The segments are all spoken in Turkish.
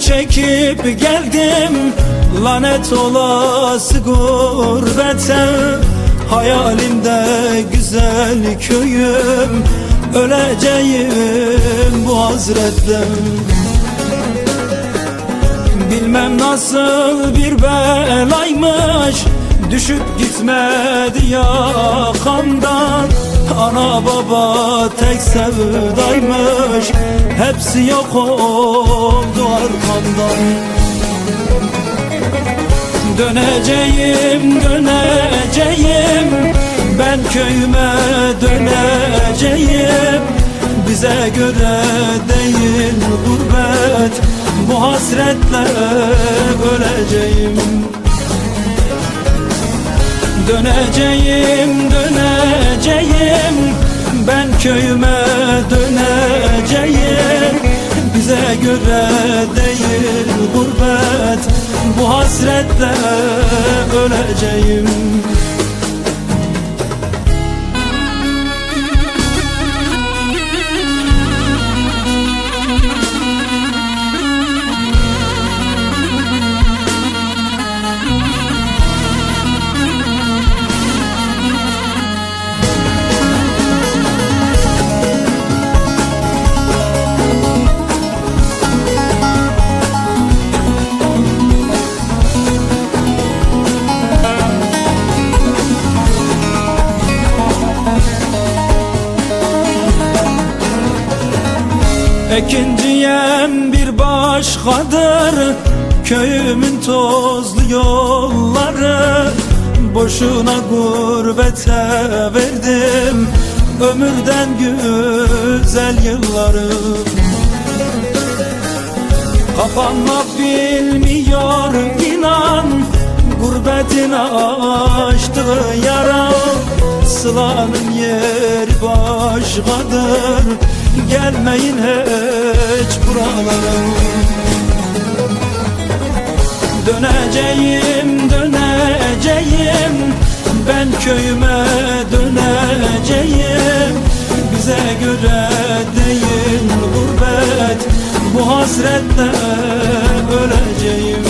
Çekip geldim Lanet olası gurbete Hayalimde güzel köyüm Öleceğim bu hasretten Bilmem nasıl bir belaymış Düşüp gitmedi yakamdan Ana baba tek sevdaymış Hepsi yok oldu arkamdan Döneceğim, döneceğim. Ben köyüme döneceğim. Bize göre değil gurbet. Bu hasretle öleceğim. Döneceğim, döneceğim. Ben köyüme döneceğim. Bize göre değil gurbet Bu hasretle öleceğim Ekinciyem bir başkadır Köyümün tozlu yolları. Boşuna gurbete verdim Ömürden güzel yılları. Kapanmak bilmiyor inan Gurbetin açtığı yara. Sılanın yeri başkadır Gelmeyin hiç buralara. Döneceğim, döneceğim. Ben köyüme döneceğim. Bize göre değil gurbet. Bu hasretle öleceğim.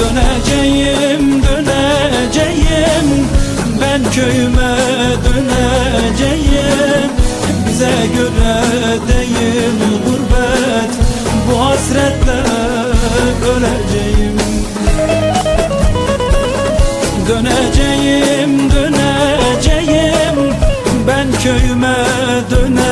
Döneceğim, döneceğim. Ben köyüme döneceğim bize göre değil gurbet. Bu hasretle öleceğim. Döneceğim, döneceğim. Ben köyüme döneceğim